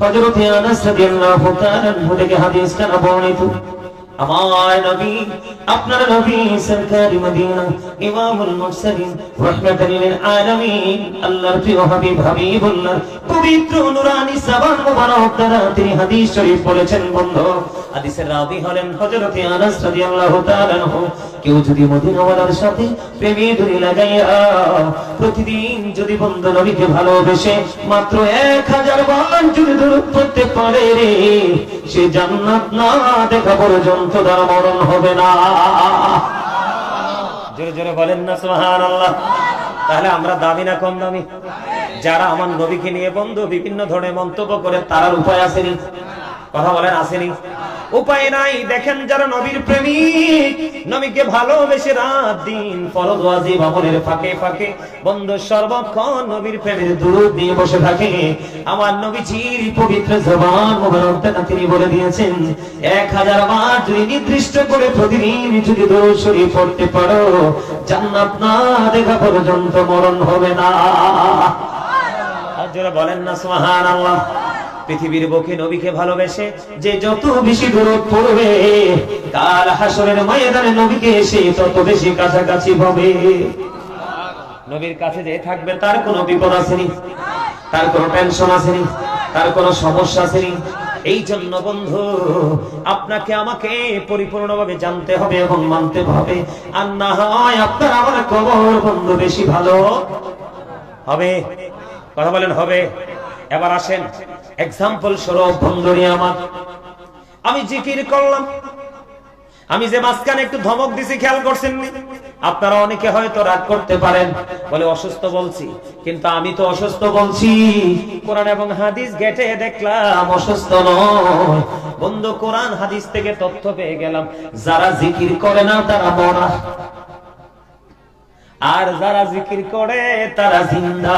হযরত আনাস রাদিয়াল্লাহু তাআলা থেকে হাদিস কানা বর্ণিত আমার নবী, আপনার নবী, সরকারি মদিনা, ইমামুল মুরসালিন রাহমাতাল লিল আলামিন, আল্লাহর প্রিয় হাবিব হাবিবুল্লাহ, পবিত্র নুরানি জবান মোবারক দ্বারা তিনি হাদিস শরীফ বলেছেন, বন্ধু। হাদিসের রাবি হলেন হযরত আনাস রাদিয়াল্লাহু তাআলা আনহু। কেউ যদি মদিনাওয়ালার সাথে প্রেমে ধরে লাগাইয়া প্রতিদিন যদি বন্ধু নবীকে ভালোবেসে মাত্র এক হাজার বার যদি দূরত করতে পারে রে, সে জান্নাত না দেখা পর্যন্ত তার মরণ হবে না। জোরে জোরে বলেন না সোহান আল্লাহ তাহলে আমরা দামি না কম দামি? যারা আমার নবীকে নিয়ে বন্ধু, বিভিন্ন ধরনের মন্তব্য করে তার উপায় আসেনি কথা বলেন, আসেনি। উপায় নাই, দেখেন যারা নবীর প্রেমিক, নবীকে ভালোবেসে রাত দিন ফরজ, ওয়াজিব, আমলের ফাঁকে ফাঁকে, বন্ধু সর্বক্ষণ নবীর প্রেমের দূরত দিয়ে বসে থাকে। আমার নবীজির পবিত্র জবান মোবারক তিনি বলে দিয়েছেন, এক হাজার বার যদি নির্দিষ্ট করে প্রতিদিন যদি দরুদ শরীফ পড়তে পারো, জান্নাত না দেখা পর্যন্ত মরণ হবে না। আর যারা বলেন না, সুবহানাল্লাহ। পৃথিবীর বুকে নবীকে ভালোবেসে যে যত বেশি দূরত পড়বে কাল হাসরের ময়দানে নবীকে এসে তত বেশি কাছাকাছি হবে। নবীর কাছে যে থাকবে, তার কোনো বিপদ আসেনি, তার কোনো টেনশন আসেনি, তার কোনো সমস্যা আসেনি। এই জন্য বন্ধু, আপনাকে আমাকে পরিপূর্ণভাবে জানতে হবে এবং মানতে হবে। আর না হয় আপনার আমার কবর, বন্ধু, বেশি ভালো হবে। কথা বলেন, হবে। এবার আসেন। এক্সাম্পল স্বরূপ, বন্ধুরি আমার। আমি জিকির করলাম। আমি যে মাঝখানে একটু ধমক দিছি, খেয়াল করছেন আপনারা অনেকে হয়তো রাগ করতে পারেন। বলে, অসুস্থ বলছি। কিন্তু আমি তো অসুস্থ বলছি। কোরআন এবং হাদিস গেটে দেখলাম, অসুস্থ নয়। বন্ধু, কোরআন, হাদিস থেকে তথ্য পেয়ে গেলাম। যারা জিকির করে না, তারা মরা। আর যারা জিকির করে, তারা জিন্দা।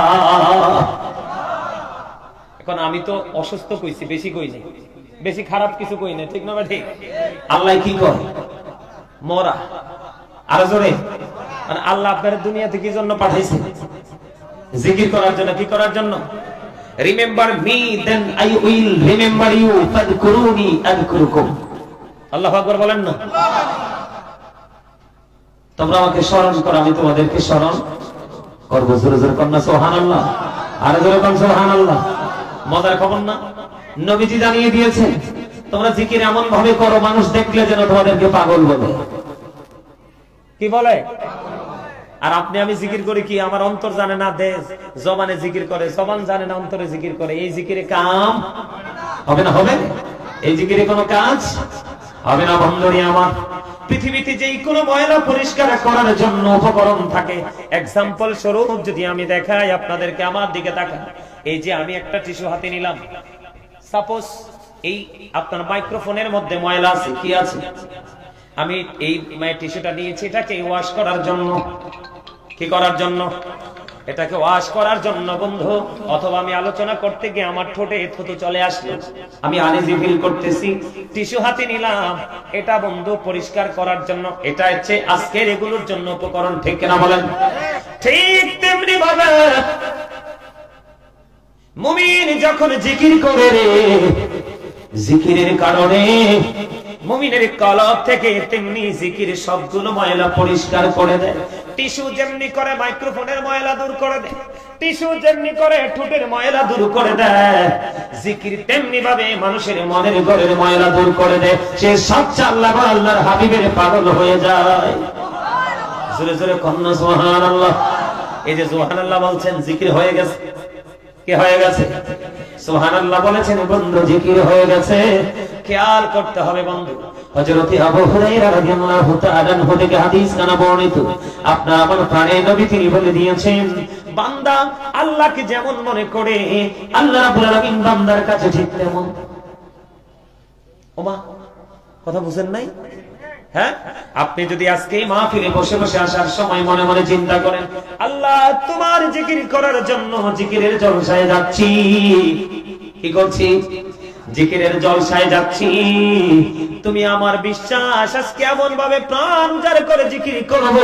এখন আমি তো অসুস্থ কইছি, বেশি কই নাই। বেশি খারাপ কিছু কই না ঠিক না বা ঠিক আল্লাহ কি কয়? মরা। আরও জোরে। মানে আল্লাহ আপনার দুনিয়াতে কি জন্য পাঠাইছে? জিকির করার জন্য, কি করার জন্য? Remember me then I will remember you ফাদকুরুনি আযকুরুকুম আল্লাহু আকবার বলেন না? তোমরা আমাকে স্মরণ করো, আমি তোমাদেরকে স্মরণ করব। জোরে জোরে কন্যা সোহান আল্লাহ আরে জোরে কন সোহান আল্লাহ মজার খবর না? নবীজি জানিয়ে দিয়েছে তোমরা জিকির এমন ভাবে করো, মানুষ দেখলে যেন তোমাদেরকে পাগল বলে। কি বলে? আর আপনি আমি জিকির করি কি? আমার অন্তর জানে না, দেশ, জবানে জিকির করে, জবান জানে না, অন্তরে জিকির করে। এই জিকিরে কাম হবে না, হবে? এই জিকিরে কোনো কাজ হবে না, বন্ধুরি আমার। পৃথিবীতে যেই কোনো ময়লা পরিষ্কার করার জন্য উপকরণ থাকে এক্সাম্পল স্বরূপ যদি আমি দেখাই আপনাদেরকে আমার দিকে তাকান। এই যে আমি একটা টিস্যু হাতে নিলাম। সাপোজ এই আপনার মাইক্রোফোনের মধ্যে ময়লা আছে, কি আছে? আমি এই টিস্যুটা নিয়েছি, এটাকে ওয়াশ করার জন্য। কি করার জন্য? এটাকে ওয়াশ করার জন্য, বন্ধু, অথবা আমি আলোচনা করতে গিয়ে আমার ঠোঁটে থুতু চলে আসলো। আমি আনেজি ফিল করতেছি। টিস্যু হাতে নিলাম, এটা বন্ধু পরিষ্কার করার জন্য। এটা হচ্ছে আজকের এগুলোর জন্য উপকরণ, ঠিক কিনা বলেন? ঠিক তেমনি ভাবে মুমিন যখন জিকির করে রে, জিকিরের কারণে মুমিনের কলব থেকে তেমনি জিকির সবগুলো ময়লা পরিষ্কার করে দেয়। টিস্যু যেমনি করে মাইক্রোফোনের ময়লা দূর করে দেয়, টিস্যু যেমনি করে ঠোঁটের ময়লা দূর করে দেয়, জিকির তেমনি ভাবে মানুষের মনের ঘরের ময়লা দূর করে দেয়। সে সচ্চা আল্লাহ আল্লাহর হাবিবের পাগল হয়ে যায়। জোরে জোরে কন্যা সোহান আল্লাহ এই যে সোহান আল্লাহ বলছেন, জিকির হয়ে গেছে। কি হয়ে গেছে? সুবহানাল্লাহ বলেছেন, বন্ধু, জিকির হয়ে গেছে। খেয়াল করতে হবে, বন্ধু। আবু রাদিয়াল্লাহু তাআলা আনহু থেকে হাদিস কানা বর্ণিত। আমার নবী তিনি বলে দিয়েছেন, বান্দা আল্লাহকে যেমন মনে করে, আল্লাহ রাব্বুল আলামিন বান্দার কাছে ঠিক তেমন। ওমা, কথা বুঝেন নাই? হ্যাঁ? আপনি যদি আজকে মাহফিলে বসে বসে আসার সময় মনে মনে চিন্তা করেন, আল্লাহ, তোমার জিকির করার জন্য জিকিরের জলসায় যাচ্ছি। কি করছি? জিকিরের জলসায় যাচ্ছি। তুমি আমার বিশ্বাস, আজকে এমন ভাবে প্রাণ উজাড় করে জিকির করব।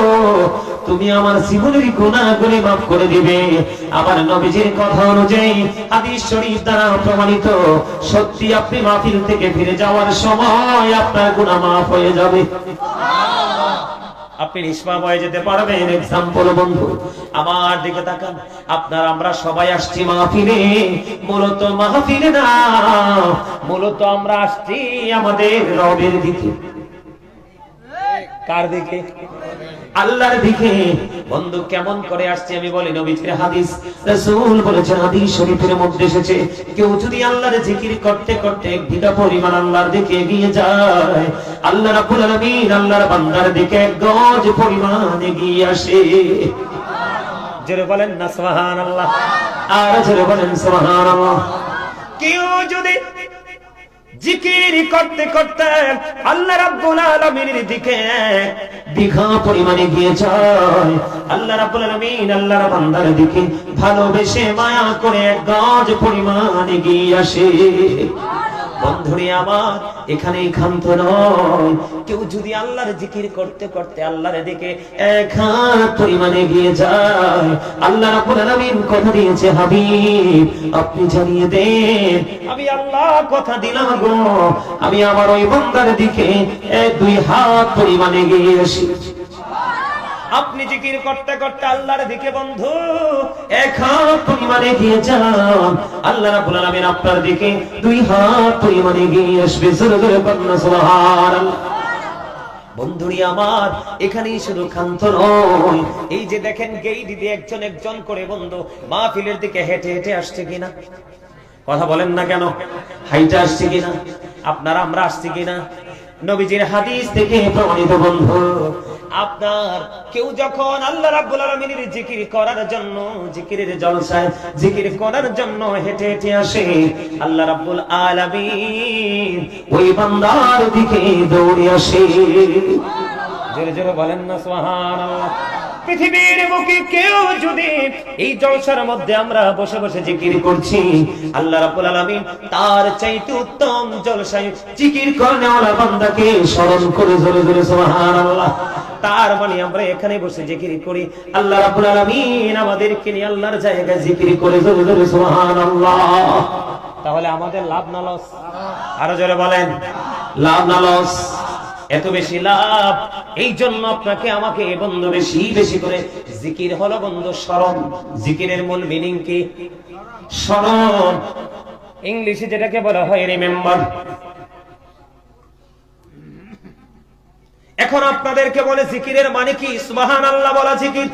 তুমি আমার জীবনের গুনাহগুলি মাফ করে দিবে। আমার নবীজির কথা অনুযায়ী হাদিস শরীফ দ্বারা প্রমাণিত, সত্যি আপনি মাহফিল থেকে ফিরে যাওয়ার সময় আপনার গুনাহ মাফ হয়ে যাবে। আপনি নিষ্পাপ হয়ে যেতে পারবেন এক্সাম্পল বন্ধু। আমার দিকে তাকান। আপনার আমরা সবাই আসছি মাহফিলে। মূলত মাহফিলে না, মূলত আমরা আসছি আমাদের রবের দিকে। কার দিকে? আল্লাহর দিকে। বন্ধু, কেমন করে আসছে আমি বলি, নবীজির হাদিস। রাসূল বলেছেন, হাদিস শরীফের মধ্যে এসেছে, কেউ যদি আল্লাহর জিকির করতে করতে এক বিঘা পরিমাণ আল্লাহর দিকে এগিয়ে যায়, আল্লাহ রাব্বুল আলামিন আল্লাহর বান্দার দিকে এক গজ পরিমাণ এগিয়ে আসে। জোরে বলেন না, সুবহানাল্লাহ। আর জোরে বলেন, সুবহানাল্লাহ। কেউ যদি জিকির করতে করতে আল্লাহ রাব্বুল আলামিনের দিকে বিঘা পরিমাণে গিয়ে যায়। আল্লাহ রাব্বুল আলামিন আল্লাহর বান্দার দিকে ভালোবেসে মায়া করে গজ পরিমাণে গিয়ে আসে। বন্ধুরে আমার, এখানে ক্ষান্ত নয়। কেউ যদি আল্লাহর জিকির করতে করতে দিকে পরিমাণে গিয়ে যায়, আল্লাহ কথা দিয়েছে আপনি জানিয়ে দেন, আমি আল্লাহ কথা দিলাম গো। আমি আমার ওই বান্দার দিকে এক দুই হাত পরিমাণে গিয়ে আসি আপনি জিকির করতে করতে আল্লাহর দিকে বন্ধু। আল্লাহ আলামিন আপনার দিকে দুই হাত পরিমাণে গিয়ে আসবে। জোরে জোরে বন্ধুরি আমার, এখানেই শুধু ক্ষান্ত নয়। এই যে দেখেন গেই দিদি একজন একজন করে বন্ধু, মাহফিলের দিকে হেঁটে হেঁটে আসছে কিনা? কথা বলেন না কেন? হাইটা আসছে কিনা? আপনারা আমরা আসছি কিনা? নবীজির হাদিস থেকে প্রমাণিত বন্ধু আপনার কেউ যখন আল্লাহ রাব্বুল আলামিনের জিকির করার জন্য জিকিরের জলসায় জিকির করার জন্য হেঁটে হেঁটে আসে আল্লাহ রাব্বুল আলামিন ওই বান্দার দিকে দৌড়ে আসে। জোরে জোরে বলেন না সুবহানাল্লাহ। পৃথিবীর বুকে কেউ যদি এই জলসার মধ্যে আমরা বসে বসে জিকির করছি, আল্লাহ রাব্বুল আলামিন তার চাইতে উত্তম জলসায় জিকির করনেওয়ালা বান্দাকে স্মরণ করে জোরে জোরে সুবহানাল্লাহ। তার মানে আমরা এখানে বসে জিকির করি। আল্লাহ রাব্বুল আলামিন আমাদেরকে নিয়ে আল্লাহর জায়গায় জিকির করে জোরে জোরে সুবহানাল্লাহ। তাহলে আমাদের লাভ না লস? আরও জোরে বলেন। লাভ না লস? এত বেশি লাভ? এই জন্য আপনাকে আমাকে বন্ধু বেশি বেশি করে জিকির হলো বন্ধু স্মরণ। জিকিরের মূল মিনিং কি? স্মরণ। ইংলিশে যেটাকে বলা হয় রিমেম্বার এখন আপনাদেরকে বলে জিকিরের মানে কি? সুবাহান আল্লাহ বলা জিকির।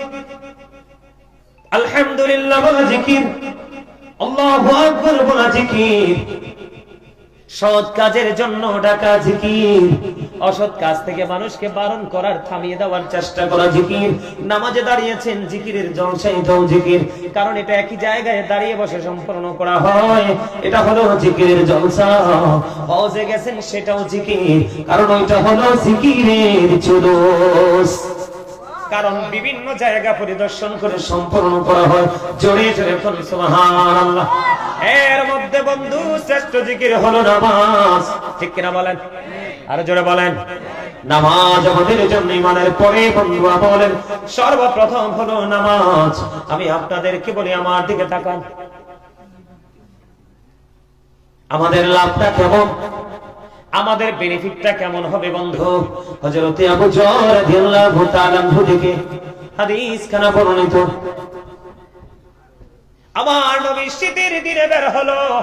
আলহামদুলিল্লাহ বলা জিকির। আল্লাহু আকবার বলা জিকির। সৎ কাজের জন্য ডাকা জিকির। অসৎ কাজ থেকে মানুষকে বারণ করার, থামিয়ে দেওয়ার চেষ্টা করা জিকির। নামাজে দাঁড়িয়েছেন জিকিরের জলসাই দাও জিকির। কারণ এটা একই জায়গায় দাঁড়িয়ে বসে সম্পন্ন করা হয়। এটা হলো জিকিরের জলসা। হজে গেছেন সেটাও জিকির। কারণ ওইটা হলো জিকিরের চুরস কারণ বিভিন্ন জায়গা পরিদর্শন করে সম্পন্ন করা হয়। জোরে জোরে সুবহানাল্লাহ। এর মধ্যে বন্ধু, শ্রেষ্ঠ জিকির হলো নামাজ। ঠিক কিনা বলেন? আর জোরে বলেন, নামাজ আমাদের জন্য ইমানের পরে বন্ধুরা বলেন, সর্বপ্রথম হলো নামাজ। আমি আপনাদেরকে বলি, আমার দিকে তাকান। আমাদের লাভটা কেমন? আমাদের বেনিফিটটা কেমন হবে বন্ধু? হযরতে আবু জর রাদিয়াল্লাহু তাআলা থেকে হাদিস খানা বর্ণিত। আমার নবী শীতের দিনে বের হলো।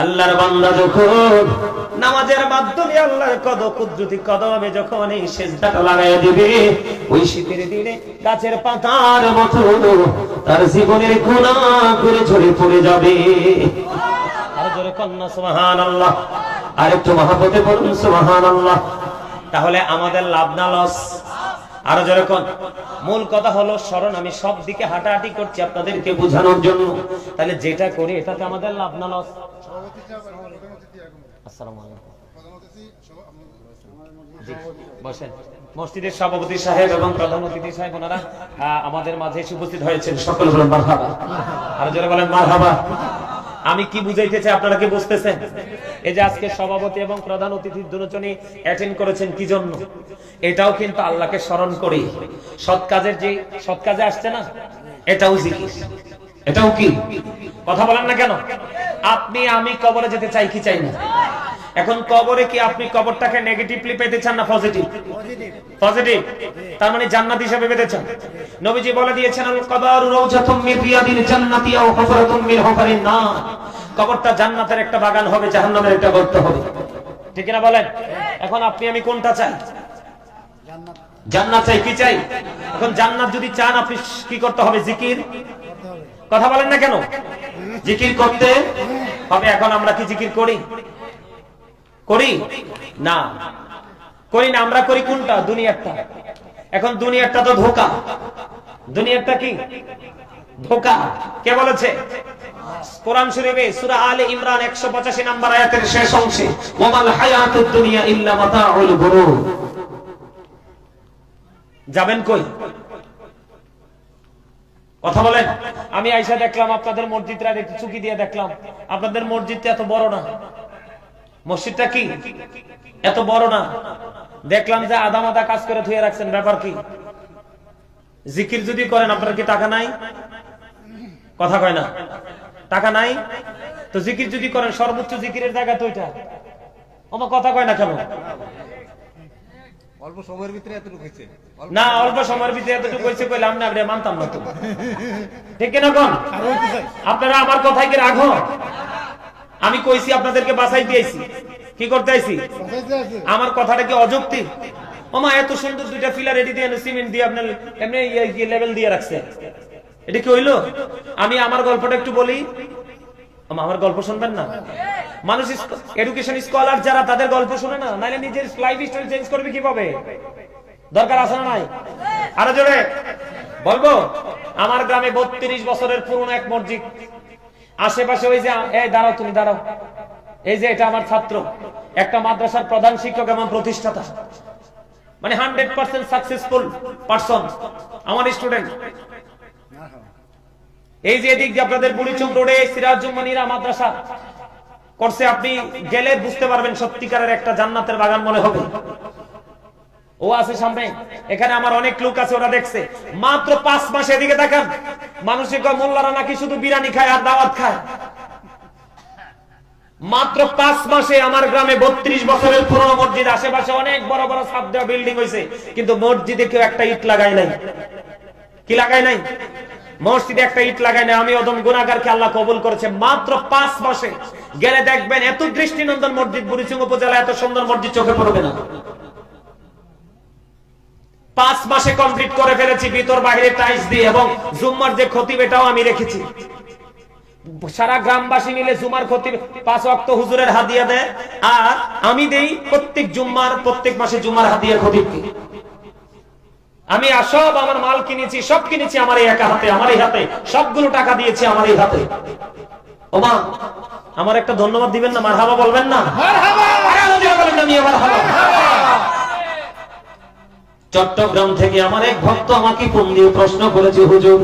আল্লাহর বান্দা যখন নামাজের মাধ্যমে আল্লাহর কদ কুদরতি কদমে যখন এই সেজদাটা লাগাই দিবে, ওই শীতের দিনে গাছের পাতার মতো তার জীবনের গুনাহ করে ঝরে পড়ে যাবে। আর জোরে কন্যা সুবহানাল্লাহ। আরেকটু মহাপতে বলুন, সুবহানাল্লাহ। তাহলে আমাদের লাভ না লস? আরও যেরকম, মূল কথা হলো, স্মরণ, আমি সব দিকে করছি আপনাদেরকে বোঝানোর জন্য। তাহলে যেটা করি, এটাতে আমাদের লাভ না লস? মসজিদের সভাপতি সাহেব এবং প্রধান অতিথি সাহেব, ওনারা আমাদের মাঝে উপস্থিত হয়েছেন। সকল বলেন, মারহাবা। আর যারা বলেন, মারহাবা। আমি কি বুঝাইতে চাই আপনারা কি বুঝতেছেন? এই যে আজকে সভাপতি এবং প্রধান অতিথির দুজনই অ্যাটেন্ড করেছেন, কি জন্য? এটাও কিন্তু আল্লাহকে স্মরণ করি। সৎ কাজের যে সৎ কাজে আসছে না, এটাও জিকির। এটাও কি? কথা বলেন না কেন? আপনি, আমি কবরে যেতে চাই কি চাই না? এখন কবরে কি আপনি কবরটাকে নেগেটিভলি পেতে চান না পজিটিভ পজিটিভ তার মানে জান্নাত হিসেবে পেতে চান নবীজি বলে দিয়েছেন আল কবর রাউজাতুম মিন রিয়াদিল জান্নাতি আও হুফরাতুম মিন হুফারিন নার। কবরটা জান্নাতের একটা বাগান হবে জাহান্নামের একটা গর্ত হবে। ঠিক না বলেন? এখন আপনি আমি কোনটা চাই? জান্নাত চাই কি চাই? এখন জান্নাত যদি চান আপনি কি করতে হবে? জিকির? কথা বলেন না কেন? জিকির করতে হবে। এখন আমরা কি জিকির করি? করি? না। করি না, আমরা করি কোনটা? দুনিয়ারটা। এখন দুনিয়ারটা তো ধোকা। দুনিয়ারটা কি? ধোকা। কে বলেছে? কোরআন শরীফে সূরা আলে ইমরান 185 নম্বর আয়াতের শেষ অংশে ওয়ামাল হায়াতুদ দুনিয়া ইল্লা মাতাউল গুরুর। যাবেন কই? কথা বলেন। আমি আইসা দেখলাম আপনাদের মসজিদরা একটু চুকি দিয়ে দেখলাম। আপনাদের মসজিদটা এত বড় না। মসজিদটা কি? এত বড় না? দেখলাম যে আধা মাদা কাজ করে ধুয়ে রাখছেন ব্যাপার কি? জিকির যদি করেন আপনার কি টাকা নাই? কথা কয় না। টাকা নাই? তো জিকির যদি করেন সর্বোচ্চ জিকিরের জায়গা তো ওইটা আমার কথা কয় না কেন? অল্প সময়ের ভিতরে এতটুকু হয়েছে। না অল্প সময়ের ভিতরে এতটুকু হয়েছে না এটা মানতাম না তো। ঠিক কিনা কোন? আপনারা আমার কথায় কি রাখো আমি কইছি আপনাদেরকে বাসাই দিয়েছি। কি করতে আইছি? আমার কথাটা কি অযুক্তি? ওমা এত সুন্দর দুইটা ফিলার রেডি দিয়ে সিমেন্ট দিয়ে আপনার এমনি লেভেল দিয়ে রাখছে। এটা কি হইল? আমি আমার গল্পটা একটু বলি। আমার গল্প শুনবেন না? মানুষ এডুকেশন স্কলার যারা তাদের গল্প শুনে না নাইলে নিজের লাইফ স্টাইল চেঞ্জ করবে কীভাবে? দরকার আছে না নাই? আরও জোরে। বলব আমার গ্রামে বত্রিশ বছরের পুরনো এক মসজিদ আশেপাশে ওই যে, এই দাঁড়াও তুমি, দাঁড়াও। এই যে এটা আমার ছাত্র, একটা মাদ্রাসার প্রধান শিক্ষক এবং প্রতিষ্ঠাতা। মানে হান্ড্রেড পার্সেন্ট সাকসেসফুল পার্সন, আমার স্টুডেন্ট। এই যে এদিক দিয়ে আপনাদের বুড়িচুম রোডে সিরাজুম্মানিরা মাদ্রাসা করছে, আপনি গেলে বুঝতে পারবেন সত্যিকারের একটা জান্নাতের বাগান মনে হবে। ও আছে সামনে। এখানে আমার অনেক লোক আছে, ওরা দেখছে। মাত্র পাঁচ মাস এদিকে দেখান। মানুষের মোল্লারা নাকি শুধু বিরিয়ানি খায় আর দাওয়াত খায়। মাত্র পাঁচ মাসে আমার গ্রামে বত্রিশ বছরের পুরনো মসজিদ। আশেপাশে অনেক বড় বড় সাত দেওয়া বিল্ডিং হয়েছে কিন্তু মসজিদে কেউ একটা ইট লাগায় নাই। কি লাগায় নাই? মসজিদে একটা ইট লাগায় নাই। আমি অদম গুণাগারকে আল্লাহ কবুল করেছে। মাত্র পাঁচ মাসে গেলে দেখবেন, এত দৃষ্টিনন্দন মসজিদ বুড়িচুং উপজেলা এত সুন্দর মসজিদ চোখে পড়বে না। পাঁচ মাসে কমপ্লিট করে ফেলেছি ভিতর বাইরে টাইলস দিয়ে এবং জুম্মার যে খতিব এটাও আমি রেখেছি। সারা গ্রামবাসী মিলে জুমার খতিব পাঁচ অক্ত হুজুরের হাদিয়া দেয় আর আমি দেই প্রত্যেক জুম্মার প্রত্যেক মাসে জুম্মার হাদিয়া খতিবকে। আমি সব আমার মাল কিনেছি সব কিনেছি আমার এই একা হাতে আমার এই হাতে সবগুলো টাকা দিয়েছি আমার এই হাতে। ওমা আমার একটা ধন্যবাদ দিবেন না মারহাবা বলবেন না? আমি আবার হাবা। চট্টগ্রাম থেকে আমার এক ভক্ত আমাকে ফোন দিয়ে প্রশ্ন করেছে, হুজুর,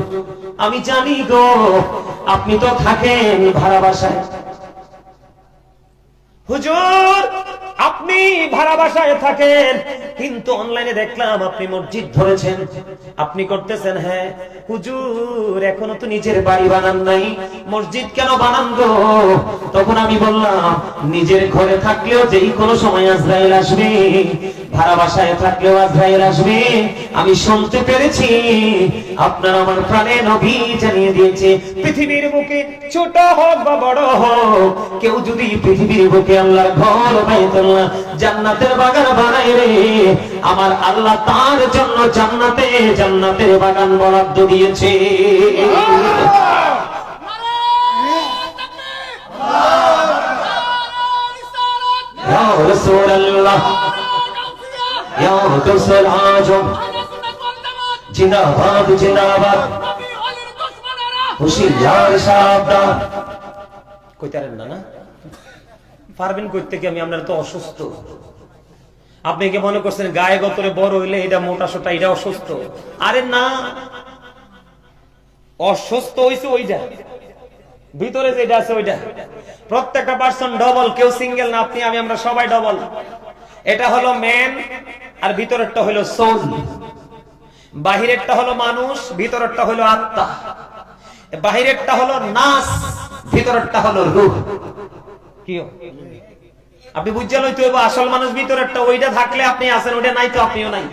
আমি জানি গো, আপনি তো থাকেন ভাড়া বাসায়। হুজুর আপনি ভাড়া বাসায় থাকেন, কিন্তু অনলাইনে দেখলাম আপনি মসজিদ ধরেছেন। আপনি করতেছেন হ্যাঁ। হুজুর, এখনও তো নিজের বাড়ি বানান নাই। মসজিদ কেন বানান গো? তখন আমি বললাম, নিজের ঘরে থাকলেও যেই কোনো সময় আজরাইল আসবে ভাড়া বাসায় থাকলেও আজরাইল আসবে। আমি শুনতে পেরেছি, আপনার আমার প্রাণে নবী জানিয়ে দিয়েছে, পৃথিবীর বুকে ছোট হোক বা বড় হোক, কেউ যদি পৃথিবীর বুকে আল্লাহর ঘর জান্নাতের বাগান বানায় রে। আমার আল্লাহ তার জন্য জান্নাতে জান্নাতের বাগান বরাদ্দ দিয়েছে। রাসূলুল্লাহ গাউসুল আজম জিন্দাবাদ। জিন্দাবাদ হুশিয়ার সাবধান কইতারেন না না? পারবেন কইতে কি আমি আপনার তো অসুস্থ? আপনি কি মনে করছেন গায়ে গতরে বড় হইলে এটা মোটা সোটা, এটা অসুস্থ? আরে না। অসুস্থ হইছে ওইটা। ভিতরে যেটা আছে ওইটা। প্রত্যেকটা পার্সন ডবল কেউ সিঙ্গেল না, আপনি, আমি, আমরা সবাই ডবল এটা হলো ম্যান আর ভিতরেরটা হলো সোল বাহিরেরটা হলো মানুষ, ভিতরেরটা হলো আত্মা। বাহিরেরটা হলো নাস, ভিতরেরটা হলো রূহ। আপনি বুঝছেন ওই তো আসল মানুষ ভিতরেরটা, ওইটা থাকলে আপনি আছেন, ওইটা নাই তো আপনিও নাই।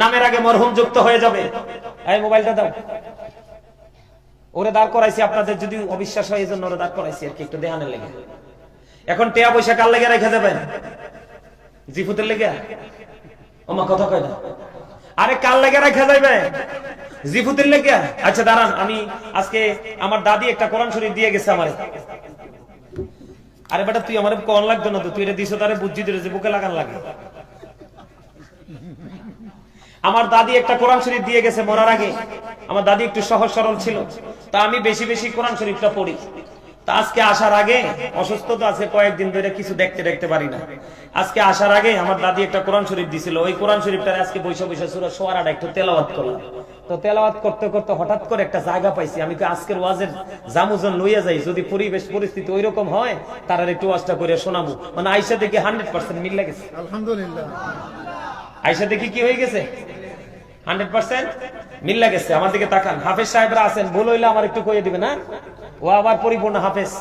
নামের আগে মরহুম যুক্ত হয়ে যাবে। এই মোবাইলটা দাও। ওরে দাঁড় করাইছি আপনাদের যদি অবিশ্বাস হয় এই জন্য ওরে দাঁড় করাইছি আর কি, একটু দেহানের লেগে। এখন টেয়া পয়সা কার লেগে রেখে দেবেন জিফুতের লেগে? ওমা, কথা কয় না। আরে কার লেগে রেখে যাইবে? জিফুতের লেগে? আচ্ছা দাঁড়ান, আমি আজকে আমার দাদি একটা কোরআন শরীফ দিয়ে গেছে আমারে। আরে বেটা, তুই আমার কন লাগতো না তো? তুই এটা দিস তারে বুদ্ধি দিলে যে বুকে লাগান লাগে। আমার দাদি একটা কোরআন শরীফ দিয়ে গেছে মরার আগে। আমার দাদি একটু সহজ সরল ছিল। তা আমি বেশি বেশি কোরআন শরীফটা পড়ি। তা আজকে আসার আগে অসুস্থ তো আছে কয়েকদিন ধরে কিছু দেখতে দেখতে পারি না। আজকে আসার আগে আমার দাদি একটা কোরআন শরীফ দিছিল। ওই কোরআন শরীফটা আজকে বৈশা বৈশা সুরা সোয়ারাটা একটু তেলাওয়াত করলাম। তো তেলাওয়াত করতে করতে হঠাৎ করে একটা জায়গা পাইছি। আমি তো আজকের ওয়াজের জামুজন লইয়া যাই। যদি পরিবেশ পরিস্থিতি ওইরকম হয় তারা একটু ওয়াজটা করে শোনাবো। মানে আইসা দেখি হান্ড্রেড পার্সেন্ট মিল গেছে। আলহামদুলিল্লাহ। আইসা দেখি কি হয়ে গেছে? হান্ড্রেড পার্সেন্ট মিল্লা গেছে। আমার দিকে তাকান। হাফেজ সাহেবরা আছেন। ভুল হইলে আমার একটু কয়ে দিবে না ও আবার পরিপূর্ণ হাফেজ।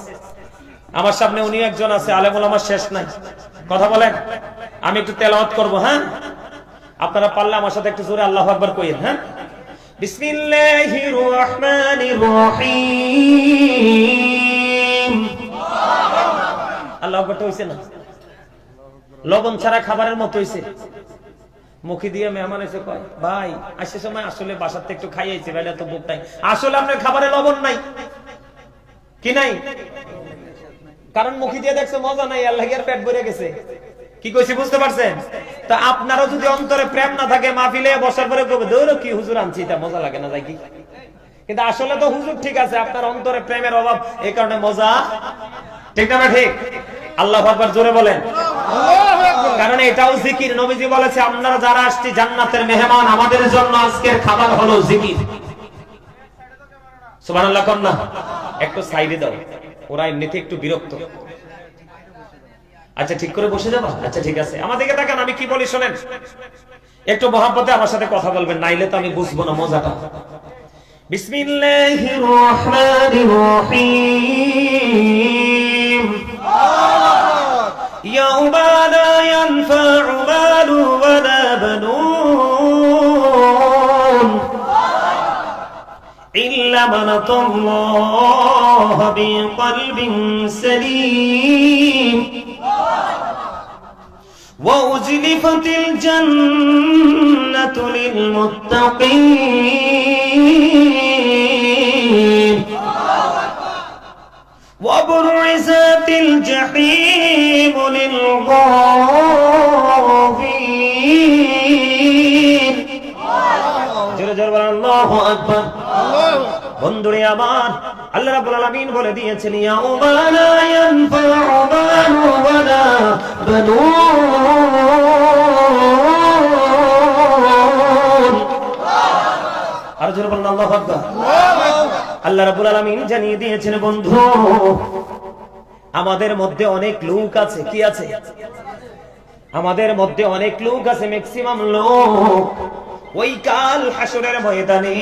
আমার সামনে উনি একজন আছে, আলেমুল আমার শেষ নাই। কথা বলেন, আমি একটু তেলাওয়াত করব হ্যাঁ? আপনারা পারলে আমার সাথে একটু জোরে আল্লাহ আকবার কইেন হ্যাঁ? বিসমিল্লাহির রহমানির রহিম। আল্লাহ আকবারটা হইছে না? লবণ ছাড়া খাবারের মতো হইছে। মুখি দিয়ে মেহমান এসে কয়, ভাই, আসে সময় আসলে বাসার থেকে একটু খাইয়েছি ভাই এত বুক নাই। আসলে আপনার খাবারে লবণ নাই। কি নাই? কারণ মুখে দিয়ে দেখছে মজা নাই আল্লাহ আর পেট ভরে গেছে। কি কইছি বুঝতে পারছেন? তা আপনারও যদি অন্তরে প্রেম না থাকে মাহফিলে বসার পরে কবে দৌড়ো কি হুজুর আনছি তা মজা লাগে না যাই কি? কিন্তু আসলে তো হুজুর ঠিক আছে আপনার অন্তরে প্রেমের অভাব এই কারণে মজা ঠিক না ঠিক। আল্লাহ আকবার জোরে বলেন। কারণ এটাও জিকির নবীজি বলেছে আপনারা যারা আসছি জান্নাতের মেহমান আমাদের জন্য আজকের খাবার হলো জিকির। সুবহানাল্লাহ, কর না। একটু সাইডে দাও। ওরা এমনিতে একটু বিরক্ত। আচ্ছা ঠিক করে বসে যাবা? আচ্ছা ঠিক আছে। আমাদেরকে তাকান, আমি কি বলি শোনেন? একটু মহাব্বতে আমার সাথে কথা বলবেন, নাইলে তো আমি বুঝব না মজাটা। বিসমিল্লাহির রহমানির রহিম। ইয়াউমা লা ইয়ানফা'ু মালু ওয়া লা বানুন। لمنط الله بقلب سليم وأزلفت الجنة للمتقين وبرزت الجحيم للغافين جل جل الله أكبر الله বন্ধুরে আমার, আল্লাহ রাব্বুল আলামিন বলে দিয়েছেন আর আল্লাহু বন্ধু, আমাদের মধ্যে অনেক লোক আছে। কি আছে? আমাদের মধ্যে অনেক লোক আছে, ম্যাক্সিমাম লোক। ওই কাল হাসরের ময়দানে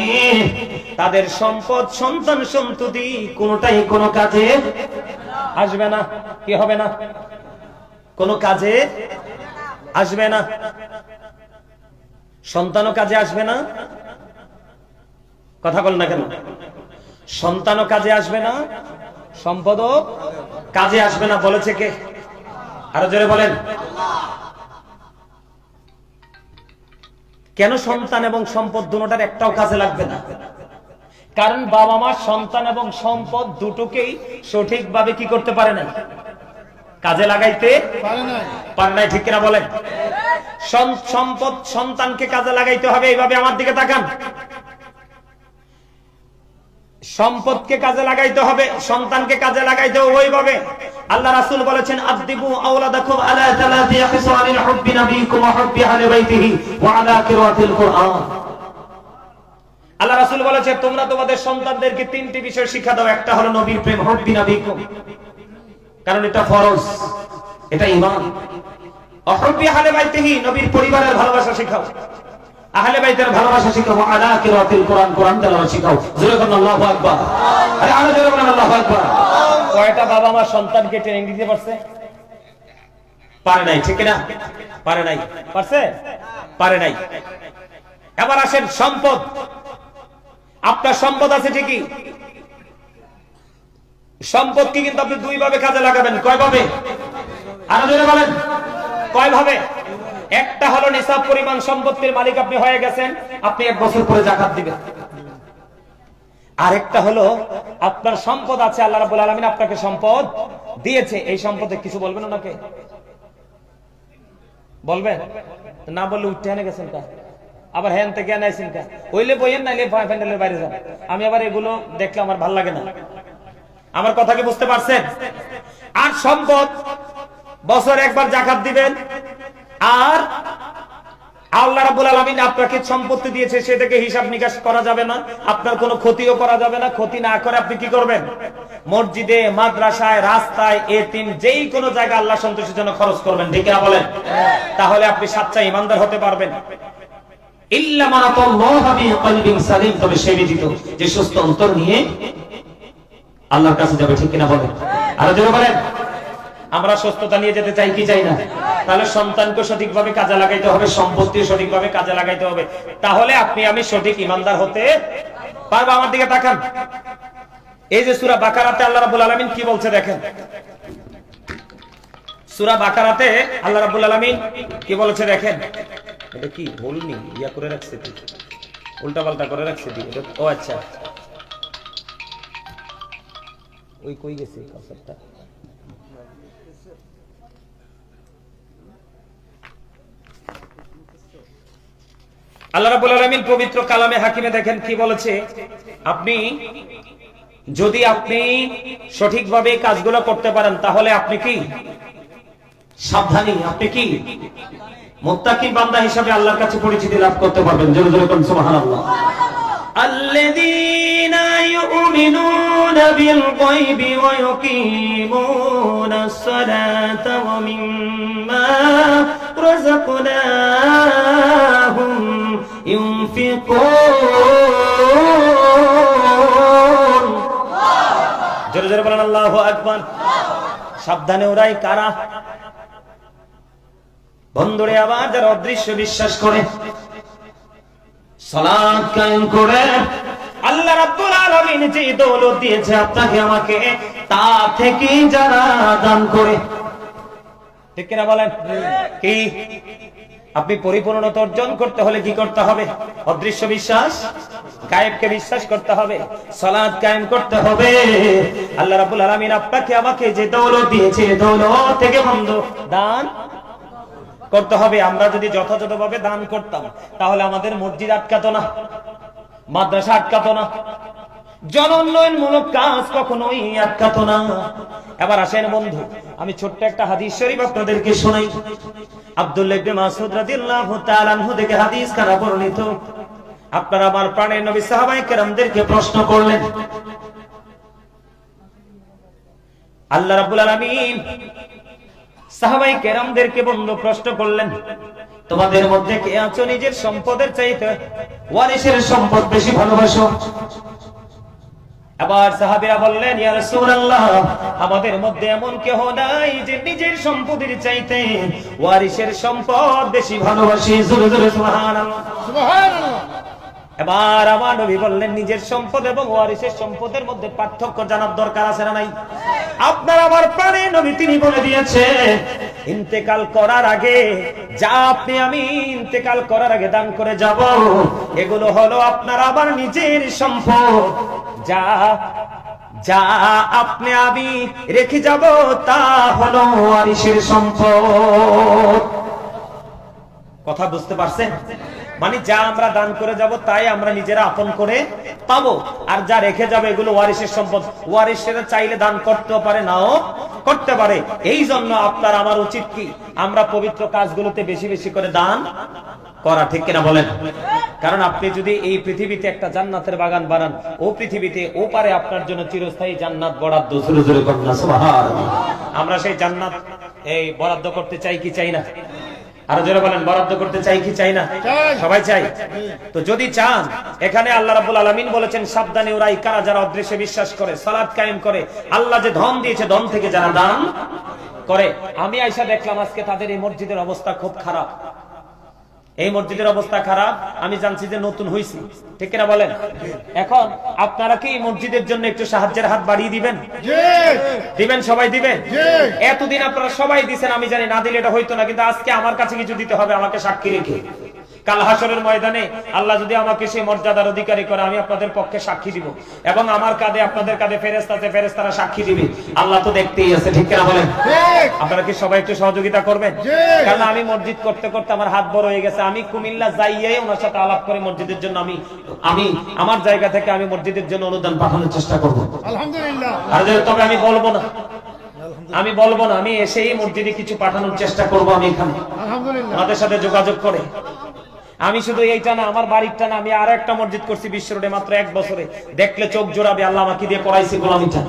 তাদের সম্পদ, সন্তান, সন্ততি কোনটাই কোনো কাজে আসবে না। কি হবে না? কোন কাজে আসবে না। সন্তানও কাজে আসবে না। কথা বল না কেন? সন্তানও কাজে আসবে না, সম্পদও কাজে আসবে না, বলেছে কে? আরও জোরে বলেন। কেন সন্তান এবং সম্পদ দুটার একটাও কাজে লাগবে না? কারণ বাবা মা সন্তান এবং সম্পদ দুটোকেই সঠিকভাবে কি করতে পারে না কাজে লাগাইতে পারে নাই। ঠিক কিনা বলেন? সম্পদ সন্তানকে কাজে লাগাইতে হবে এইভাবে আমার দিকে তাকান। সম্পদকে কাজে লাগাইতে হবে, সন্তানকে কাজে লাগাইতে হবে ওইভাবে আল্লাহ রাসূল বলেছেন আদিবু আওলাদাকুম আলা তালাতি খিসালিল হুব্বি নবীকুম ওয়া হুব্বি আহলি বাইতিহি ওয়া আলা কিরাতিল কুরআন। আল্লাহ রাসূল বলেছে, তোমরা তোমাদের সন্তানদেরকে তিনটি বিষয় শিক্ষা দাও। একটা হলো নবীর প্রেম, হুব্বি নবীকুম। কারণ এটা ফরজ, এটা ঈমান। অহব্বি আহলি বাইতিহি, নবীর পরিবারের ভালোবাসা শেখাও। আহলে বাইতের ভালোবাসা শিখাও আলা কিরাতিল কোরআন কোরআন তেলাওয়াত শিখাও। জোরে বলুন আল্লাহু আকবার। আরে আরও জোরে বলুন আল্লাহু আকবার। কয়টা বাবা মা সন্তানকে ট্রেনিং দিতে পারছে? পারে নাই ঠিক না পারে নাই। পারছে? পারে নাই। এবার আসেন সম্পদ। আপনার সম্পদ আছে ঠিকই। সম্পদকে কিন্তু আপনি দুই ভাবে কাজে লাগাবেন। কয় ভাবে আরও জোরে বলেন। কয় ভাবে একটা হলো নিসাব পরিমাণ সম্পত্তির মালিক আপনি হয়ে গেছেন, আপনি এক বছর পরে জাকাত দিবেন। আরেকটা হলো, আপনার সম্পদ আছে, আল্লাহ রাব্বুল আলামিন আপনাকে সম্পদ দিয়েছে। এই সম্পদে কিছু বলবেন ওনাকে? বলবেন? না বললে উঠতে এনে গেছেন কা? আবার হ্যান থেকে আনাইছেন কা? ওইলে বইয়েন নাইলে প্যান্ডেলের বাইরে যান। আমি আবার এগুলো দেখলে আমার ভালো লাগে না। আমার কথা কি বুঝতে পারছেন? আর সম্পদ বছর একবার জাকাত দিবেন আর আল্লাহ রাব্বুল আলামিন আপনাকে সম্পত্তি দিয়েছে হিসাব নিকাশ করা যাবে না, আপনার কোনো ক্ষতিও করা যাবে না। ক্ষতি না করে আপনি কি করবেন? মসজিদে, মাদ্রাসায়, রাস্তায় যেই কোনো জায়গায় আল্লাহ সন্তুষ্টির জন্য খরচ করবেন, ঠিক না বলেন? তাহলে আপনি সাচ্চা ইমানদার হতে পারবেন। তবে সে ব্যতীত যে সুস্থ অন্তর নিয়ে আল্লাহর কাছে যাবে, ঠিক কিনা বলেন? আরও জোরে বলেন। আমরা সুস্থতা নিয়ে যেতে চাই কি চাই না? তাহলে সন্তানকে সঠিকভাবে কাজে লাগাইতে হবে সম্পত্তি সঠিকভাবে কাজে লাগাইতে হবে। তাহলে আপনি, আমি সঠিক ইমানদার হতে পারব? আমার দিকে তাকান। এই যে সুরা বাকারাতে আল্লাহ রাব্বুল আলামিন কি বলছে দেখেন? সুরা বাকারাতে আল্লাহ রাব্বুল আলামিন কি বলেছে দেখেন? এটা কি, ভুল নি? ইয়া করে রাখছে উল্টা পাল্টা করে রাখছে ও আচ্ছা। ওই কই গেছে কাউসারটা? আল্লাহ রাবুল আলমিন পবিত্র কালামে হাকিমে দেখেন কি বলেছে? আপনি যদি আপনি সঠিকভাবে কাজগুলো করতে পারেন, তাহলে আপনি কি? সাবধানী, আপনি কি? মোত্তাকি বান্দা হিসাবে আল্লাহর কাছে পরিচিতি লাভ করতে পারবেন। জোরে জোরে কোন সুবহানাল্লাহ। আল্লাযীনা ইউমিনুনা বিল গায়বি ওয়া ইউকিমুনাস সালাতা সাবধানে ওরাই কারা? বন্ধুরে আবার যারা অদৃশ্য বিশ্বাস করে করে, আল্লাহ রাব্বুল আলমিন যে দৌলত দিয়েছে আপনাকে, আমাকে তা থেকে যারা দান করে। ঠিক কিনা বলেন? কি? আপনি পরিপূর্ণতা অর্জন করতে হলে কি করতে হবে? অদৃশ্য বিশ্বাস, গায়েবকে বিশ্বাস করতে হবে, সালাত কায়েম করতে হবে। আল্লাহ রাব্বুল আলামিন আপনাকে, আমাকে যে দৌলত দিয়েছে দৌলত থেকে বন্ধ দান করতে হবে। আমরা যদি যথাযথভাবে দান করতাম, তাহলে আমাদের মসজিদ আটকাতো না, মাদ্রাসা আটকাতো না। কাজ কখনোই আটকাতো না। এবার আসেন বন্ধু, আমি ছোট্ট একটা হাদিস শরীফ আপনাদেরকে শোনাই। আব্দুল্লাহ ইবনে মাসউদ রাদিয়াল্লাহু তাআলা থেকে হাদিস কারা বর্ণিত। আপনারা আমার প্রাণের নবী সাহাবায়ে কেরামদেরকে প্রশ্ন করলেন, আল্লাহ রাব্বুল আলামিন কেরামদেরকে বন্ধু প্রশ্ন করলেন, তোমাদের মধ্যে কে আছো নিজের সম্পদের চাইতে? ওয়ারিসের সম্পদ বেশি ভালোবাসো। আবার সাহাবীরা বললেন ইয়া রাসূলুল্লাহ আমাদের মধ্যে এমন কেহ নাই যে নিজের সম্পদের চাইতে ওয়ারিসের সম্পদ বেশি ভালোবাসি। জোরে জোরে সুবহানাল্লাহ। সুবহানাল্লাহ। এবার আমার নবী বললেন নিজের সম্পদ এবং ওয়ারিসের সম্পদের মধ্যে পার্থক্য জানার দরকার আছে না নাই? আপনার আমার প্রাণে নবী তিনি বলে দিয়েছে ইন্তেকাল করার আগে যা আপনি আমি ইন্তেকাল করার আগে দান করে যাব। এগুলো হলো আপনার আবার নিজের সম্পদ। যা যা আপনি আমি রেখে যাব, তা হলো ওয়ারিসের সম্পদ। কথা বুঝতে পারছেন? মানে যা আমরা দান করে যাব, তাই আমরা নিজেরা আপন করে পাবো। আর যা রেখে যাবে, এগুলো ওয়ারিসের সম্পদ। ওয়ারিসেরা চাইলে দান করতে পারে, নাও করতে পারে। এই জন্য আপনার আমার উচিত কি? আমরা পবিত্র কাজগুলোতে বেশি বেশি করে দান করা ঠিক কিনা বলেন? কারণ আপনি যদি এই পৃথিবীতে একটা জান্নাতের বাগান বানান ও পৃথিবীতে ও পারে আপনার জন্য চিরস্থায়ী জান্নাত বরাদ্দ। জোরে জোরে করুন না, আমরা সেই জান্নাত এই বরাদ্দ করতে চাই কি চাই না? আরও জোরে বলেন বরাদ্দ করতে চাই কি চাই না? সবাই চাই? তো যদি চান এখানে আল্লাহ রাব্বুল আলামিন বলেছেন সাবধানে ওরাই কারা যারা অদৃশ্যে বিশ্বাস করে সালাত কায়েম করে আল্লাহ যে ধন দিয়েছে ধন থেকে যারা দান করে। আমি আইসা দেখলাম আজকে তাদের এই মসজিদের অবস্থা খুব খারাপ। এই মসজিদের অবস্থা খারাপ আমি জানছি যে নতুন হয়েছি ঠিক কিনা বলেন? এখন আপনারা কি মসজিদের জন্য একটু সাহায্যের হাত বাড়িয়ে দিবেন? দিবেন সবাই দিবেন? এতদিন আপনারা সবাই দিচ্ছেন আমি জানি না দিলে এটা হইতো না কিন্তু আজকে আমার কাছে কিছু দিতে হবে আমাকে সাক্ষী রেখে। কাল হাসরের ময়দানে আল্লাহ যদি আমাকে সেই মর্যাদার অধিকারী করে আমি আপনাদের পক্ষে সাক্ষী দিব। এবং আমার কাঁধে আপনাদের কাঁধে ফেরেস্তা আছে ফেরেস্তারা সাক্ষী দিবে। আল্লাহ তো দেখতেই আছে ঠিক কিনা বলেন? আপনারা কি সবাই একটু সহযোগিতা করবেন। কারণ আমি মসজিদ করতে করতে আমার হাত বড় হয়ে গেছে? আমি কুমিল্লা যাইয়াই ওনার সাথে আলাপ করে মসজিদের জন্য আমি আমি আমার জায়গা থেকে আমি মসজিদের জন্য অনুদান পাঠানোর চেষ্টা করব। আলহামদুলিল্লাহ। আর তবে আমি বলব না। আমি বলব না আমি এসেই মসজিদে কিছু পাঠানোর চেষ্টা করব আমি এখানে। আমাদের সাথে যোগাযোগ করে। আমি শুধু এইটা না আমার বাড়িটা না আমি আরও একটা মসজিদ করছি বিশ্ব রোডে মাত্র এক বছরে। দেখলে চোখ জোড়াবে, আল্লাহ আমাকে দিয়ে পড়াইছি গোলামিটা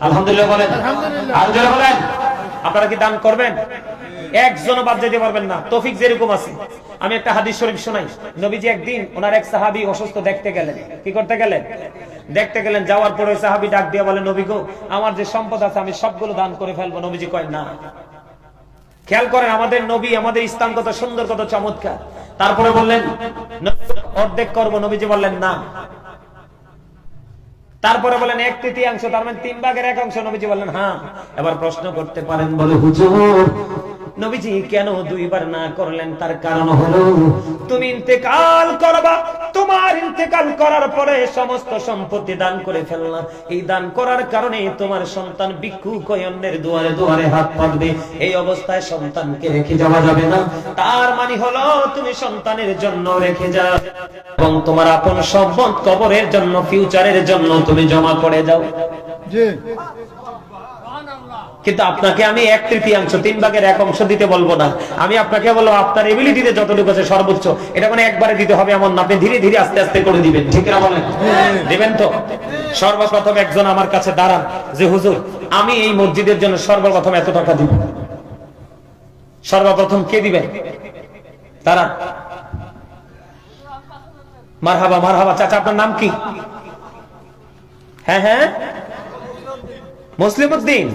আলহামদুলিল্লাহ বলেন। আলহামদুলিল্লাহ। বলেন। আপনারা কি দান করবেন? বাদ যেতে পারবেন না। যেরকম আছে। আমি একটা হাদিস শরীফ শোনাই। নবীজি একদিন ওনার এক অসুস্থ দেখতে গেলেন। কি করতে গেলেন? দেখতে গেলেন, যাওয়ার পরে সাহাবী ডাক দিয়ে বলে, নবী গো, আমার যে সম্পদ আছে, আমি সবগুলো দান করে ফেলব। নবীজি কয়, না। খেয়াল করেন, আমাদের নবী, আমাদের ইসলাম কত সুন্দর, কত চমৎকার। তারপরে বললেন, অর্ধেক করব, নবীজি বললেন, না। তারপরে বলেন এক তৃতীয়াংশ, তার মানে তিন ভাগের এক অংশ। নবীজি বললেন হ্যাঁ। এবার প্রশ্ন করতে পারেন বলে হুজুর, নবীজি কেন দুইবার না করলেন? তার কারণ হলো, তুমি ইন্তেকাল করবা, তোমার ইন্তেকাল করার পরে সমস্ত সম্পত্তি দান করে ফেললাম। এই দান করার কারণে তোমার সন্তান ভিক্ষুক অন্যের দুয়ারে দুয়ারে হাত পাতবে। এই অবস্থায় সন্তানকে রেখে যাওয়া যাবে না। তার মানে হলো তুমি সন্তানের জন্য রেখে যাও এবং তোমার আপন সম্পদ কবরের জন্য ফিউচারের জন্য তুমি জমা করে যাও জি। কিন্তু আপনাকে আমি এক তৃতীয়াংশ, তিন ভাগের এক অংশ দিতে বলব না। আমি আপনাকে বলব আপনার এবিলিটিতে যতটুকু আছে সর্বোচ্চ। এটা মানে একবারে দিতে হবে এমন না। আপনি ধীরে ধীরে আস্তে আস্তে করে দিবেন। ঠিক না বলেন? দিবেন তো? সর্বপ্রথম একজন আমার কাছে দাঁড়ান, যে, হুজুর, আমি এই মসজিদের জন্য সর্বপ্রথম এত টাকা দিব। সর্বপ্রথম কে দিবেন দাঁড়ান। মারহাবা মারহাবা, চাচা, আপনার নাম কি? হ্যাঁ হ্যাঁ? মুসলিম উদ্দিন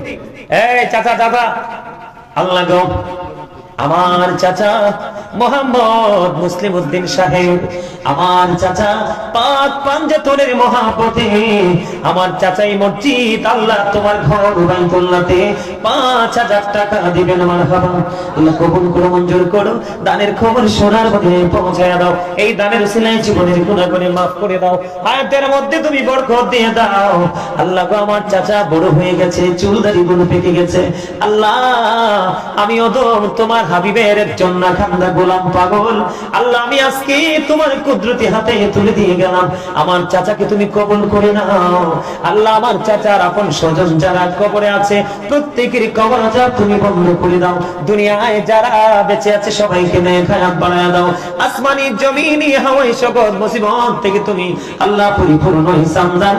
এই চাচা চাচা। আল্লাহ গো, আমার চাচা মোহাম্মদ মুসলিম উদ্দিন সাহেব, আমার চাচা পাঁচ পাঞ্জাতনের মহাপতি, আমার চাচাই মসজিদ, আল্লাহ তোমার ঘর বাইতুল্লাহতে পাঁচ হাজার টাকা দিবেন আমার বাবা। কবুল করো, মঞ্জুর করো। দানের খবর মধ্যে পৌঁছায় দাও। এই দানের সিলাই জীবনের গুণা করে মাফ করে দাও। হায়াতের মধ্যে তুমি বরকত দিয়ে দাও। আল্লাহ আমার চাচা বড় হয়ে গেছে চুল দাড়ি গুলো পেকে গেছে। আল্লাহ, আমি তোমার হাবিবের জন্য খান্দা গোলাম পাগল। আল্লাহ, আমি আজকে তোমার কুদরতি হাতে তুলে দিয়ে গেলাম। আমার চাচাকে তুমি কবল করে নাও। আল্লাহ, আমার চাচার আপন স্বজন যারা কবরে আছে প্রত্যেকের কবর আজাব তুমি বন্ধ করে দাও। দুনিয়ায় যারা বেঁচে আছে, সবাইকে নেয় খারাপ বানায় দাও। আসমানি জমিনি হাওয়াই সকল মুসিবত থেকে তুমি আল্লাহ পরিপূর্ণ হিসাব দান